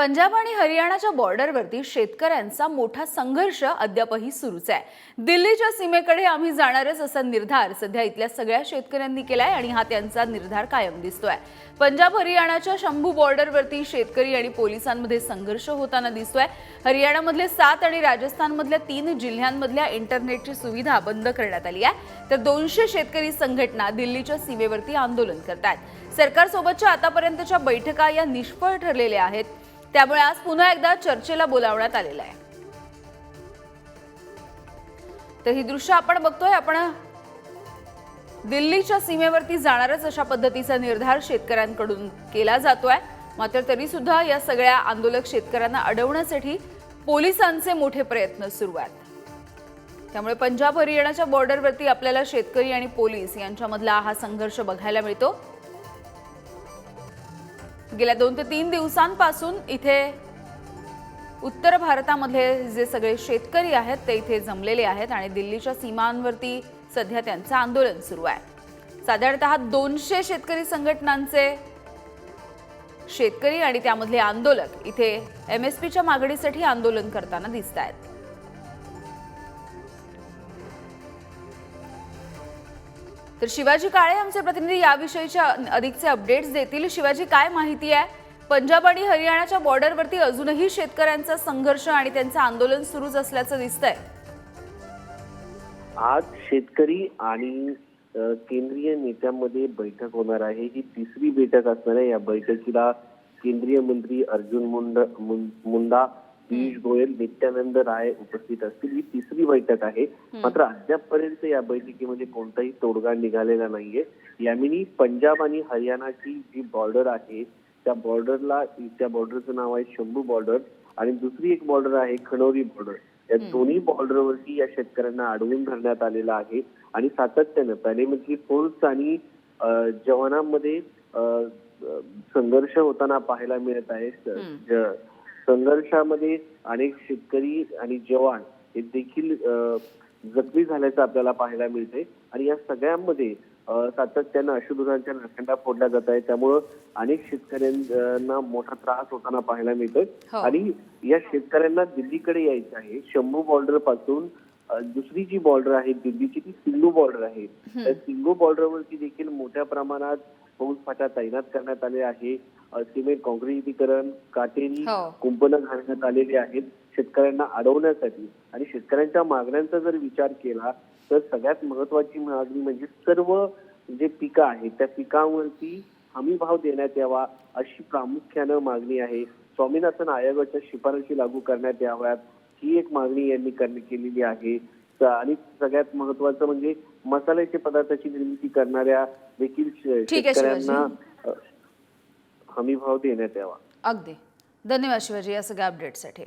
पंजाब आणि हरियाणाच्या बॉर्डरवरती शेतकऱ्यांचा मोठा संघर्ष अद्यापही सुरूच आहे. दिल्लीच्या सीमेकडे आम्ही जाणारच असा निर्धार सध्या इथल्या सगळ्या शेतकऱ्यांनी केलाय आणि हा त्यांचा निर्धार कायम दिसतोय. पंजाब हरियाणाच्या शंभू बॉर्डरवरती शेतकरी आणि पोलिसांमध्ये संघर्ष होताना दिसतोय. हरियाणामधले सात आणि राजस्थानमधल्या तीन जिल्ह्यांमधल्या इंटरनेटची सुविधा बंद करण्यात आली आहे. तर दोनशे शेतकरी संघटना दिल्लीच्या सीमेवरती आंदोलन करतायत. सरकारसोबतच्या आतापर्यंतच्या बैठका या निष्फळ ठरलेल्या आहेत. त्यामुळे आज पुन्हा एकदा चर्चेला बोलावण्यात आलेलं आहे. तर ही दृश्य आपण बघतोय आपण दिल्लीच्या सीमेवरती जाणारच अशा पद्धतीचा निर्धार शेतकऱ्यांकडून केला जातोय. मात्र तरी सुद्धा या सगळ्या आंदोलक शेतकऱ्यांना अडवण्यासाठी पोलिसांचे मोठे प्रयत्न सुरू आहेत. त्यामुळे पंजाब हरियाणाच्या बॉर्डरवरती आपल्याला शेतकरी आणि पोलीस यांच्यामधला हा संघर्ष बघायला मिळतो. गेल्या दोन ते तीन दिवसांपासून इथे उत्तर भारतामधले जे सगळे शेतकरी आहेत ते इथे जमलेले आहेत आणि दिल्लीच्या सीमांवरती सध्या त्यांचं आंदोलन सुरू आहे. साधारणतः दोनशे शेतकरी संघटनांचे शेतकरी आणि त्यामधले आंदोलक इथे एम एस पीच्या मागणीसाठी आंदोलन करताना दिसत आहेत तर शिवाजी काळे आमचे प्रतिनिधी याविषयीच्या अधिकचे अपडेट्स देतील. शिवाजी काय माहिती आहे? पंजाब आणि हरियाणाच्या बॉर्डरवरती अजूनही शेतकऱ्यांचा संघर्ष आणि त्यांचं आंदोलन सुरूच असल्याचं दिसतंय. आज शेतकरी आणि केंद्रीय नेत्यांमध्ये बैठक होणार आहे. ही तिसरी बैठक असणार आहे. या बैठकीला केंद्रीय मंत्री अर्जुन मुंड मुं- मुंडा पियुष गोयल नित्यानंद राय उपस्थित असतील. ही तिसरी बैठक आहे. मात्र अद्यापपर्यंत या बैठकीमध्ये कोणताही तोडगा निघालेला नाहीये. यामिनी पंजाब आणि हरियाणाची जी बॉर्डर आहे त्या बॉर्डरला त्या बॉर्डरचं नाव आहे शंभू बॉर्डर आणि दुसरी एक बॉर्डर आहे खणोरी बॉर्डर या दोन्ही बॉर्डरवरती या शेतकऱ्यांना अडवून धरण्यात आलेलं आहे आणि सातत्यानं पॅलेमिलिटरी फोर्स आणि जवानांमध्ये संघर्ष होताना पाहायला मिळत आहे. संघर्षामध्ये अनेक शेतकरी आणि जवान हे देखील जखमी झाल्याचं आपल्याला पाहायला मिळते आणि या सगळ्यांमध्ये सातत्यानं अशुद्धुरांच्या नाखंडा फोडल्या जात आहे त्यामुळं अनेक शेतकऱ्यांना मोठा त्रास होताना पाहायला मिळतोय. हो. आणि या शेतकऱ्यांना दिल्लीकडे यायचं आहे. शंभू बॉर्डरपासून दुसरी जी बॉर्डर आहे दिल्लीची ती सिंगू बॉर्डर आहे. त्या सिंगू बॉर्डरवरती देखील मोठ्या प्रमाणात फौज फाटा तैनात करण्यात आले आहे. सिमेंट काँक्रिटीकरण काटेरी हो. कुंपणं घालण्यात आलेली आहेत शेतकऱ्यांना अडवण्यासाठी आणि शेतकऱ्यांच्या मागण्यांचा जर विचार केला तर सगळ्यात महत्वाची मागणी म्हणजे सर्व जे पिकं आहेत त्या पिकांवरती हमी भाव देण्यात यावा अशी प्रामुख्यानं मागणी आहे स्वामीनाथन आयोगाच्या शिफारशी लागू करण्यात याव्यात ही एक मागणी यांनी केलेली आहे आणि सगळ्यात महत्वाचं म्हणजे मसाल्याचे पदार्थाची निर्मिती करणाऱ्या देखील. शेतकऱ्यांना हमी भाव देण्यात यावा. अगदी. धन्यवाद शिवाजी या सगळ्या अपडेटसाठी